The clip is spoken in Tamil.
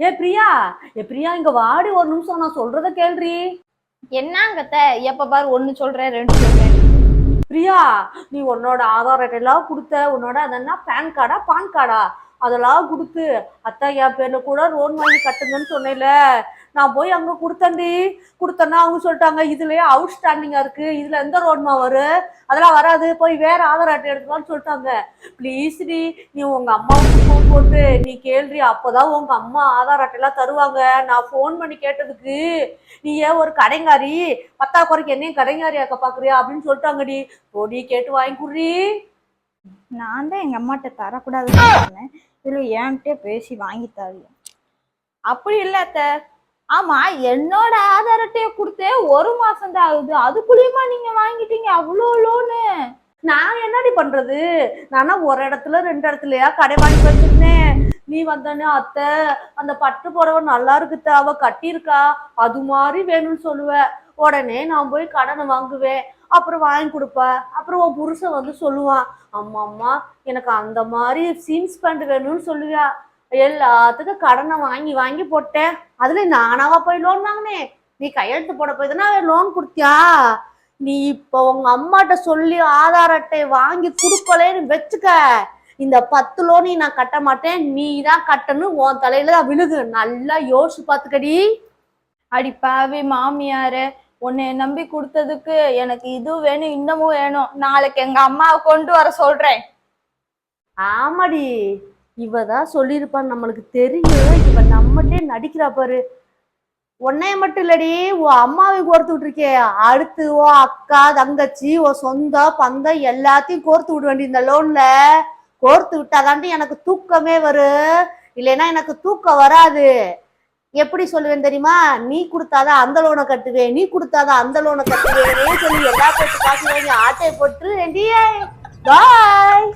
ஏ பிரியா ஏ பிரியா இங்க வாடி ஒரு நிமிஷம் நான் சொல்றத கேள்றி. என்னங்கத்த? எப்ப பாரு ஒண்ணு சொல்றேன் ரெண்டு சொல்றேன். பிரியா நீ உன்னோட ஆதார் அட்டையெல்லாம் கொடுத்த உன்னோட அதென்னா பேன் கார்டா பான் கார்டா அதெல்லாம் கொடுத்து அத்தா என் பேர்ல கூட லோன் வாங்கி கட்டுங்கன்னு சொன்னேன்ல. நான் போய் அங்க கொடுத்தேன்டி. கொடுத்தேன்னா அவங்க சொல்லிட்டாங்க இதுலயே அவுட் ஸ்டாண்டிங்கா இருக்கு. இதுல எந்த லோன்மா வரும் அதெல்லாம் வராது. போய் வேற ஆதார் அட்டை எடுத்துக்கலாம்னு சொல்லிட்டாங்க. ப்ளீஸ் டி நீ உங்க அம்மாவுக்கு ஃபோன் போட்டு நீ கேள்றி அப்போதான் உங்க அம்மா ஆதார் அட்டையெல்லாம் தருவாங்க. நான் ஃபோன் பண்ணி கேட்டதுக்கு நீ ஏன் ஒரு கடைங்காரி? பத்தா குறைக்கு என்னையும் கடைங்காரி ஆக்க பாக்குறியா? அப்படின்னு சொல்லிட்டாங்கடி. போடி கேட்டு வாங்கி குடுறி நான் தான் எங்க அம்மாட்ட தரக்கூடாதுன்னு சொன்னேன். இதுல என்கிட்ட பேசி வாங்கி தரல அப்படி இல்ல அத்த. ஆமா என்னோட ஆதார் அட்டையை கொடுத்தே ஒரு மாசம் தான் ஆகுது. அதுக்குள்ளயுமா நீங்க வாங்கிட்டீங்க அவ்வளோ லோனு நான் என்னடி பண்றது? நானா ஒரு இடத்துல ரெண்டு இடத்துலயா கடை வாங்கி வச்சிருந்தேன். நீ வந்தானே அத்தை அந்த பட்டு புடவை நல்லா இருக்குத்த அவ கட்டியிருக்கா? அது மாதிரி வேணும்னு சொல்லுவ. உடனே நான் போய் கடனை வாங்குவேன். அப்புறம் வாங்கி கொடுப்ப. அப்புறம் உன் புருஷன் வந்து சொல்லுவான் அம்மா அம்மா எனக்கு அந்த மாதிரி ஜீன்ஸ் பேண்ட் வேணும்னு சொல்லுவியா? எல்லாத்துக்கும் கடனை வாங்கி வாங்கி போட்டேன். அதுல நானாவா போய் லோன் வாங்கினேன் நீ கையெழுத்து போட போய் தானே லோன் கொடுத்தியா? நீ இப்போ உங்க அம்மாட்ட சொல்லி ஆதார் அட்டை வாங்கி கொடுக்கலேன்னு வச்சுக்க. இந்த பத்து லோனி நான் கட்ட மாட்டேன். நீ தான் கட்டணும். உன் தலையில தான் விழுகு. நல்லா யோசிச்சு பாத்துக்கடி அடி பாவி மாமியாரு உன்னை நம்பி கொடுத்ததுக்கு எனக்கு இது வேணும் இன்னமும் வேணும். நாளைக்கு எங்க அம்மாவை கொண்டு வர சொல்றேன். ஆமாடி. இவ தான் சொல்லியிருப்பான்னு நம்மளுக்கு தெரியும். இவ நம்மகிட்டே நடிக்கிறா பாரு. உன்னைய மட்டும் இல்லடி உன் அம்மாவை கோர்த்து விட்டுருக்கே. அடுத்து ஓ அக்கா தங்கச்சி உன் சொந்தம் பந்தம் எல்லாத்தையும் கோர்த்து விட வேண்டிய இந்த லோன்ல கோர்த்து விட்டாதாண்டி எனக்கு தூக்கமே வரும் இல்லைன்னா எனக்கு தூக்கம் வராது. எப்படி சொல்லுவேன் தெரியுமா? நீ கொடுத்தாதான் அந்த லோனை கட்டுவேன். நீ கொடுத்தாதான் அந்த லோனை கட்டுவேன். சொல்லி எல்லா பேச்சு காசு வாங்கி ஆட்டையை போட்டு பாய்